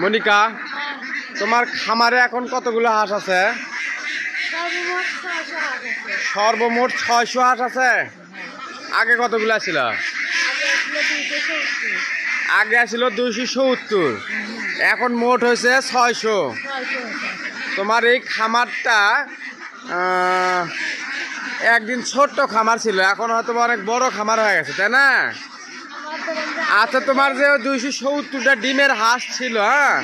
মনিকা, তোমার খামারে এখন কতগুলো হাঁস আছে? সর্বমোট ছয়শো হাঁস আছে। আগে কতগুলো ছিল? আগে আসলে দুইশো সত্তর। এখন মোট হয়েছে ছয়শো। তোমার এই খামারটা একদিন ছোট্ট খামার ছিল। এখন হয়তো অনেক বড় খামার হয়ে গেছে, তাই না? আচ্ছা তোমার যে দুইশো সত্তরটা ডিমের হাঁস ছিল হ্যাঁ?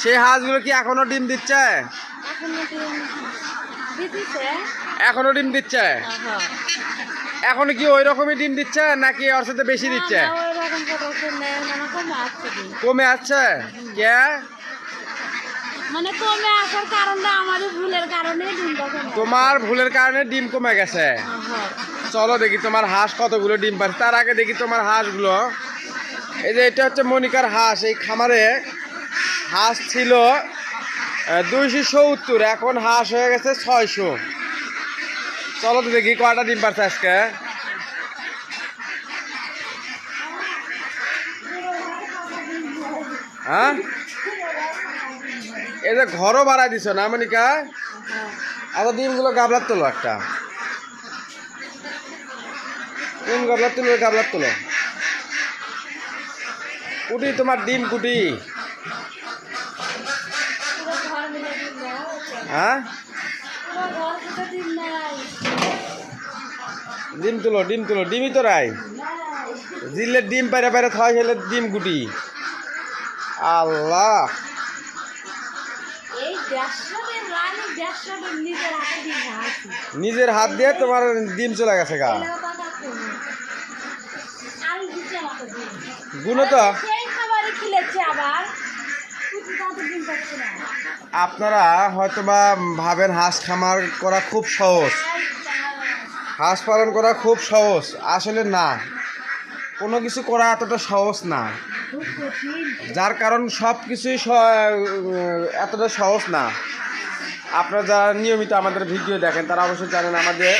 সেই হাঁসগুলো কি এখনও ডিম দিচ্ছে? এখন ডিম দিচ্ছে? এখন কি ওই রকমই ডিম দিচ্ছে নাকি ওর সাথে বেশি দিচ্ছে? মানে কমে আসছে কে? মানে কমে আসার কারণটা আমারই ভুলের কারণে তোমার ভুলের কারণে ডিম কমে গেছে। চলো দেখি তোমার হাঁস কতগুলো ডিম পাচ্ছে। তার আগে দেখি তোমার হাঁসগুলো। এই যে এটা হচ্ছে মনিকার হাঁস, এই খামারে হাঁস ছিল দুইশো সত্তর, এখন হাঁস হয়ে গেছে ছয়শো। চলো তো দেখি কয়টা ডিম পাচ্ছে আজকে। হ্যাঁ? এই যে ঘরও বাড়াই দিছ না মনিকা হ্যাঁ আচ্ছা ডিমগুলো গাবলার তোলো একটা। ডিম গাবলার তুলো, গাবলার তোলো। কুটি তোমার ডিম কুটি হ্যাঁ? ডিম তুলো ডিম তুলো ডিমই তো রাই। দিলে ডিম পাইরে পাইরে খাওয়াই খেলে ডিম কুটি আল্লাহ। নিজের হাতে দিয়ে তোমার ডিম চলে গেছে গা। গুলো তো আপনারা হয়তোবা ভাবেন হাঁস খামার করা খুব সহজ। হাঁস পালন করা খুব সহজ। আসলে না। কোনো কিছু করা এতটা সহজ না। যার কারণ সব কিছুই এতটা সহজ না। আপনারা যারা নিয়মিত আমাদের ভিডিও দেখেন, তারা অবশ্যই জানেন আমাদের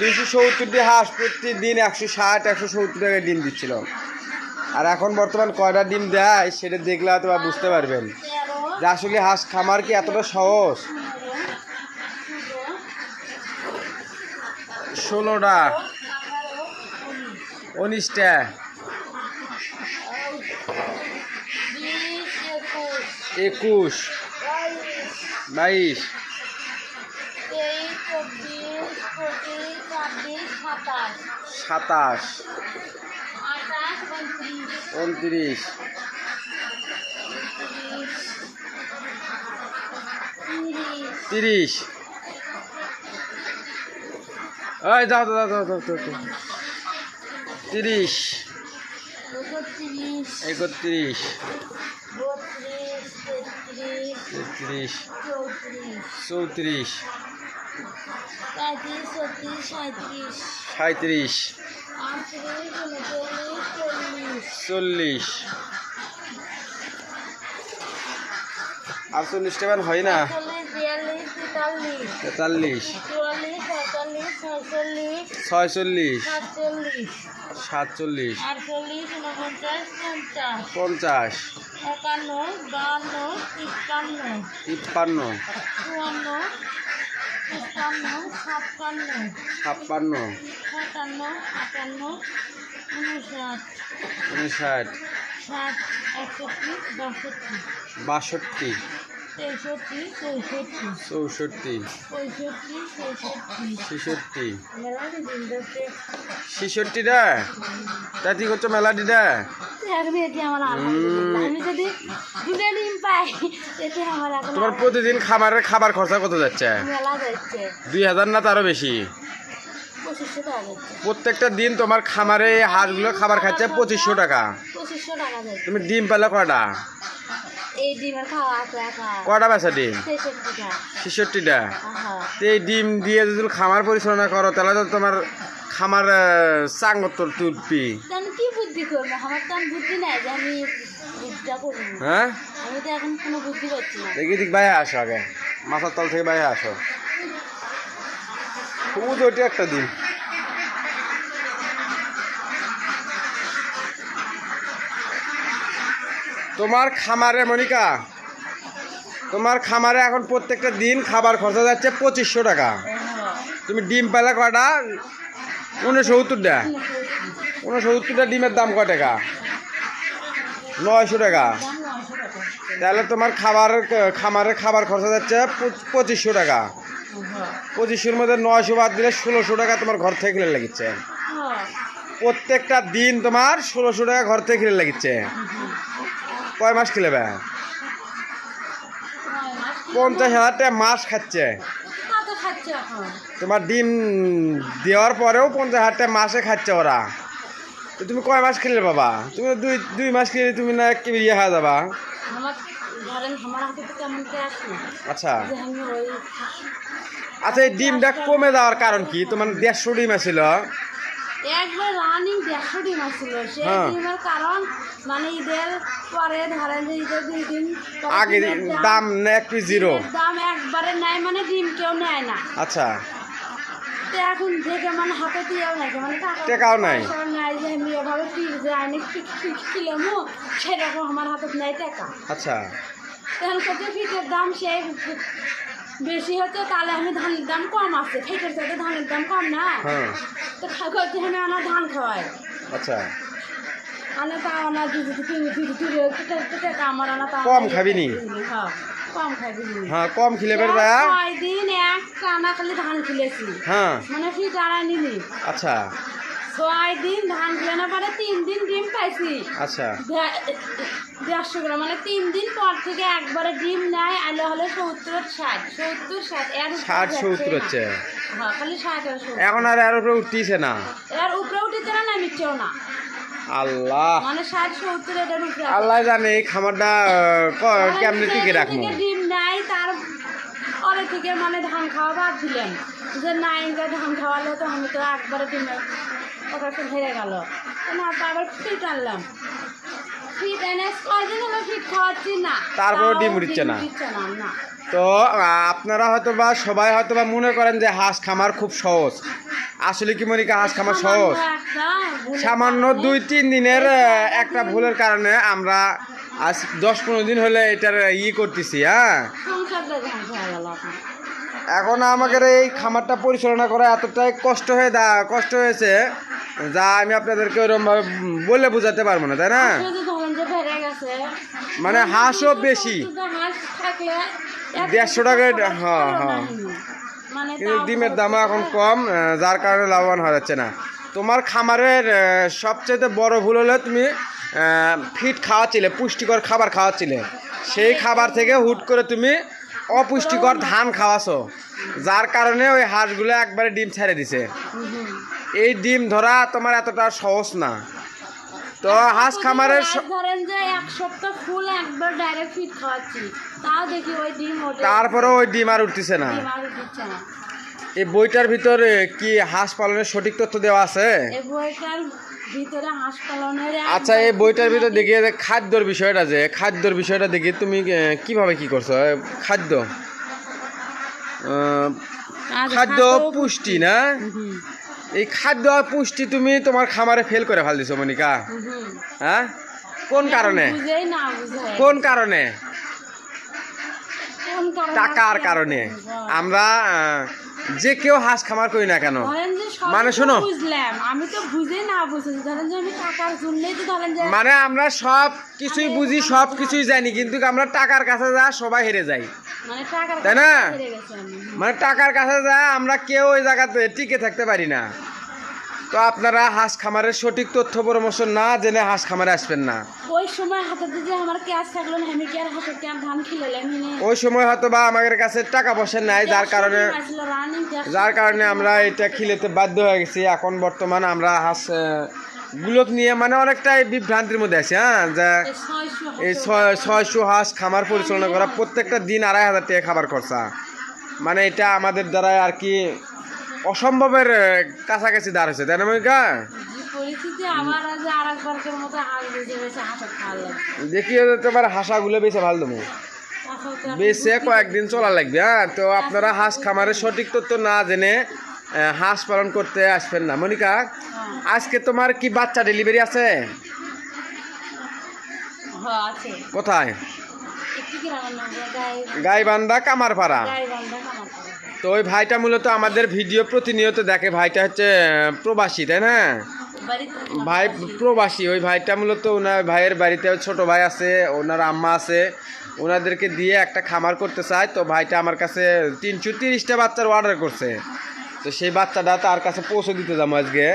দুইশো সত্তরটি হাঁস প্রতিদিন একশো ষাট, একশো সত্তর টাকায় ডিম দিচ্ছিল। আর এখন বর্তমান কয়টা ডিম দেয়, সেটা দেখলে হয়তো বুঝতে পারবেন। যে আসলে হাঁস খামার কি এতটা সহজ? ষোলোটা। উনিশটা। একুশ। বাইশ। সাতাশ। উনত্রিশ। তিরিশ। ওই যাও যাও যাও যাও যাও, যাও। তিরিশ। একত্রিশ তেত্রিশ চৌত্রিশ সাঁত্রিশ চল্লিশ। চল্লিশ। আটচল্লিশ টাকা হয় না। তেতাল্লিশ। তেতাল্লিশ। চুয়াল্লিশ পঁয়তাল্লিশ ছয়চল্লিশ সাতচল্লিশ। সাতচল্লিশ। আটচল্লিশ উনপঞ্চাশ পঞ্চাশ। পঞ্চাশ। একান্ন বাহান্ন তিপ্পান্ন। তিপ্পান্ন। চুয়ান্ন তিপ্পান্ন ছাপ্পান্ন। ছাপ্পান্ন। সাতান্ন আটান্ন উনষাট। উনষাট। ষাট একষট্টি বাষট্টি। বাষট্টি। তেষট্টি চৌষট্টি। পঁয়ষট্টি ছেষট্টি। ছেষট্টিটা? এখন তোমার প্রতিদিন খাবারের খাবার খরচা কত যাচ্ছে? দুই হাজার না তারও বেশি? প্রত্যেকটা দিন তোমার খামারে হাঁসগুলো খাবার খাচ্ছে পঁচিশশো টাকা। তুমি ডিম পেলে কয়টা? এই ডিমের খাওয়া আছে একা কয়টা বেচা ডিম? ছেষট্টিটা। তো এই ডিম দিয়ে যদি খামার পরিচালনা করো তাহলে তো তোমার খামার চাঙ্গত্তর তুলবি তা আমি কি বুদ্ধি করব? আমার তো বুদ্ধি নাই যে আমি হ্যাঁ? আমি তো এখন কোনো বুদ্ধি পাচ্ছি না। দেখি দিক বাইরে আসো আগে। মাথার তল থেকে বাইরে আসো। খুব একটা দিন তোমার খামারে, মনিকা, তোমার খামারে এখন প্রত্যেকটা দিন খাবার খরচা যাচ্ছে পঁচিশশো টাকা। তুমি ডিম পেলে কয়টা? উনসত্তরটা উনসত্তরটা ডিমের দাম কয় টাকা? নয়শো টাকা। তাহলে তোমার খাবার, খামারে খাবার খরচা যাচ্ছে পঁচিশশো টাকা। পঁচিশশোর মধ্যে নয়শো বাদ দিলে ষোলোশো টাকা তোমার ঘর থেকে কিনে লাগিচ্ছে। প্রত্যেকটা দিন তোমার ষোলোশো টাকা ঘর থেকে কিনে লাগিচ্ছে। কয় মাস খেলেবে? পঞ্চাশ হাজার টাকা মাস খাচ্ছে। তোমার ডিম দেওয়ার পরেও পঞ্চাশ হাজার টাকা মাসে খাচ্ছে ওরা। তো তুমি কয় মাস খেলে বাবা? তুমি দুই দুই মাস খেলে তুমি না কি ইয়ে হয়ে যাবা। আচ্ছা। আচ্ছা এই ডিমটা কমে যাওয়ার কারণ কি? তোমার দেড়শো ডিম আছিল। একবার রানিং দেড়শো ডিম আসছিল সেই হ্যাঁ। ডিমের কারণ মানে ঈদের পরে ধরেন যে ঈদের দুই দিন আগে দাম না একটু জিরো। দাম একবারে নেয় মানে ডিম কেউ নেয় না। আচ্ছা। তো এখন থেকে মানে হাতে দিয়েও নাই মানে টাকা টেকাও নাই। নাই যে আমি এভাবে ফির যে আইনে কিলামো সেরকম আমার হাতে নেই টাকা। আচ্ছা। তখন কত ফিটের দাম সে বেশি হচ্ছে তাহলে আমি ধানের দাম কম আছে। ফিটের সাথে ধানের দাম কম না? হ্যাঁ। তো করতে আমি আমার ধান খাওয়াই আচ্ছা। কম খাবি নি? হ্যাঁ কম হ্যাঁ খিলে দিন এক টানা খালি ধান খুলেছি হ্যাঁ মানে ফিট আড়াই নিলি আচ্ছা ছয় দিন ধান খেলানোর পরে তিন দিন ডিম পাইছি আচ্ছা দেড়শো গ্রাম মানে তিন দিন পর থেকে একবারে ডিম নেয় আলে হলে সত্তর ষাট সত্তর ষাট এর উপরে ষাট সত্তর হচ্ছে হ্যাঁ এখন আর এর উপরে উঠতিছে না এর উপরে উঠেছে না নামিচ্ছেও না আল্লাহ। মানে। আল্লাহ জানে এই খামারটা মানে কেমনে টিকে রাখব? ডিম নাই তার পরে থেকে মানে ধান খাওয়া বাদ দিলেন। যে নাই যে ধান খাওয়ালে তো আমি তো একবারে ডিমের ওটা তো হেরে গেল। না তো আবার ফিট আনলাম। ফিট এনে কয়দিন হলো ফিট খাওয়াচ্ছি না। তারপরেও তাও ডিম। দিচ্ছে না না। তো আপনারা হয়তো বা সবাই হয়তো বা মনে করেন যে হাঁস খামার খুব সহজ। আসলে কি মনিকা হাঁস খামার সহজ? সামান্য দুই তিন দিনের একটা ভুলের কারণে আমরা আজ দশ পনেরো দিন হলে এটার ই করতেছি হ্যাঁ? এখন আমাদের এই খামারটা পরিচালনা করা এতটাই কষ্ট হয়ে দা কষ্ট হয়েছে যা আমি আপনাদেরকে ওরকমভাবে বলে বোঝাতে পারব না তাই না? মানে হাঁসও বেশি। দেড়শো টাকা হ্যাঁ, হ্যাঁ। মানে কিন্তু ডিমের দাম এখন কম যার কারণে লাভবান হওয়া যাচ্ছে না। তোমার খামারের সবচেয়ে বড় ভুল হলো তুমি ফিট খাওয়াচ্ছিলে পুষ্টিকর খাবার খাওয়াচ্ছিলে। সেই খাবার থেকে হুট করে তুমি অপুষ্টিকর ধান খাওয়াছো যার কারণে ওই হাঁসগুলো একবারে ডিম ছেড়ে দিছে। এই ডিম ধরা তোমার এতটা সহজ না। তো হাঁস খামারের ধরেন যে এক সপ্তাহ ফুল একবার ডাইরেক্ট ফিট খাওয়াচ্ছি। তাও দেখি ওই ডিম ওঠে তারপরেও ওই ডিম আর উঠতেছে না। ডিম আর দিচ্ছে না। এই বইটার ভিতরে কি হাঁস পালনের সঠিক তথ্য দেওয়া আছে? এই বইটার ভিতরে হাঁস পালনের আচ্ছা এই বইটার ভিতরে দেখি যে খাদ্যর বিষয়টা যে খাদ্যর বিষয়টা দেখি তুমি কীভাবে কি করছ? খাদ্য। খাদ্য পুষ্টি। না? এই খাদ্য আর পুষ্টি তুমি তোমার খামারে ফেল করে ফেল দিছো মনিকা। হ্যাঁ? কোন কারণে? কোন কারণে? টাকার কারণে। আমরা যে কেউ হাঁস খামার করি না কেন? মানে শোনো। বুঝলাম আমি তো বুঝে না বুঝেছি ধরেন যে আমি টাকার জন্যই তো ধরেন যে মানে আমরা সব কিছুই বুঝি সব কিছুই জানি কিন্তু আমরা টাকার কাছে যা সবাই হেরে যাই। মানে তাই না? মানে টাকার কাছে যা আমরা কেউ ওই জায়গাতে টিকে থাকতে পারি না। তো আপনারা হাঁস খামারের সঠিক তথ্য পরামর্শ না জেনে হাঁস খামারে আসবেন না। ওই সময় হাতে যে আমার ক্যাশ থাকল না আমি কি আর হাতে ক্যাশ ধান খিলালাম হিনে ওই সময় হয়তো বা আমাদের কাছে টাকা পয়সা নাই যার কারণে যার কারণে আমরা এটা খিলেতে বাধ্য হয়ে গেছি। এখন বর্তমান আমরা হাঁস গুলোক নিয়ে মানে অনেকটাই বিভ্রান্তির মধ্যে আছি হ্যাঁ? যা এই ছয়শো হাঁস খামার পরিচালনা করা প্রত্যেকটা দিন আড়াই হাজার টাকা খাবার খরচা। মানে এটা আমাদের দ্বারা আর কি অসম্ভবের কাছাকাছি দাঁড় হয়েছে তাই না মনিকা? দেখি তোমার হাঁসাগুলো বেছে ভালো দেবো বেছে কয়েকদিন চলা লাগবে হ্যাঁ? তো আপনারা হাঁস খামারের সঠিক তথ্য না জেনে হাঁস পালন করতে আসবেন না। মনিকা আজকে তোমার কি বাচ্চা ডেলিভারি আছে? হ্যাঁ কোথায়? গাইবান্ধা কামারপাড়া। তো ওই ভাইটা মূলত আমাদের ভিডিও প্রতিনিয়ত দেখে। ভাইটা হচ্ছে প্রবাসী, তাই না? ভাই প্রবাসী, ওই ভাইটা মূলত ওনার ভাইয়ের বাড়িতে ছোট ভাই আছে, ওনার আম্মা আছে। ওনাদেরকে দিয়ে একটা খামার করতে চায়। তো ভাইটা আমার কাছে তিনশো তিরিশটা বাচ্চার অর্ডার করছে। তো সেই বাচ্চাটা তার কাছে পৌঁছে দিতে যাব আজকে।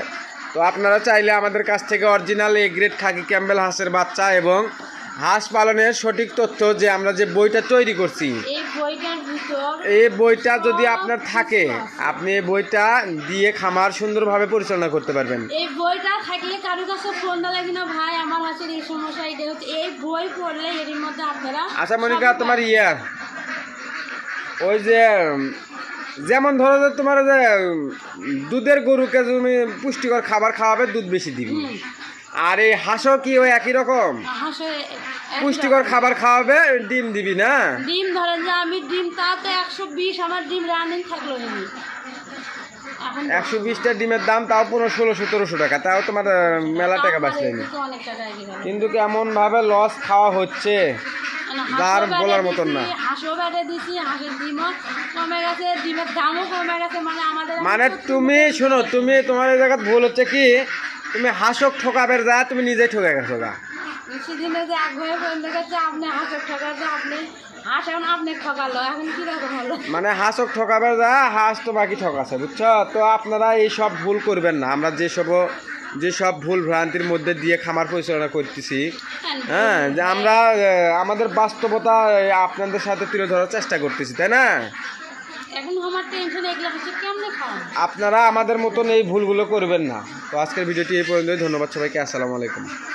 তো আপনারা চাইলে আমাদের কাছ থেকে original A grade khaki Campbell হাঁসের বাচ্চা এবং হাঁস পালনের সঠিক তথ্য যে আমরা যে বইটা তৈরি করছি এই এই বইটা যদি আপনার থাকে আপনি এই বইটা দিয়ে খামার সুন্দরভাবে পরিচালনা করতে পারবেন এই বইটা থাকলে কারোর কাছে ফোন লাগে না ভাই আমার হাসির এই সমস্যা এটা হচ্ছে এই বই পড়লে এর মধ্যে আপনারা আচ্ছা মনিকা তোমার পাবেন। ইয়া ওই যে যেমন ধরো যে তোমার যে দুধের গরুকে তুমি পুষ্টিকর খাবার খাওয়াবে দুধ বেশি দিবি। আর এই হাঁসও কি ওই একই রকম? হাঁসে পুষ্টিকর খাবার খাওয়াবে? ডিম দিবি না? ডিম ধরেন যে আমি ডিম তা তো একশো বিশ আমার ডিম রানিং থাকল একশো বিশটা ডিমের দাম তাও পনেরো ষোলো সতেরোশো টাকা। তাও তোমার মেলা টাকা বাঁচলে। কিন্তু কেমন ভাবে লস খাওয়া হচ্ছে মানে যার বলার মতন না। মানে মানে তুমি শোনো তুমি তোমার এই জায়গায় ভুল হচ্ছে কি? তুমি হাসক ঠকাবের যা তুমি নিজেই ঠকে গেছো গা। সেদিনে যে এক ফোন দেখেছে আপনি হাঁসের ঠকাচ্ছে আপনি হাঁস এখন আপনি ঠকালো এখন কীরকম হলো? মানে হাঁসক ঠকাবের যা হাঁস তো বাকি ঠকাছে বুঝছ? তো আপনারা এই সব ভুল করবেন না। আমরা যেসব যেসব ভুল ভ্রান্তির মধ্যে দিয়ে খামার পরিচালনা করতেছি হ্যাঁ যে আমরা আমাদের বাস্তবতা আপনাদের সাথে তুলে ধরার চেষ্টা করতেছি তাই না? আপনারা আমাদের মতন এই ভুলগুলো করবেন না। তো আজকের ভিডিওটি এই পর্যন্তই। ধন্যবাদ সবাইকে। আসসালামু আলাইকুম।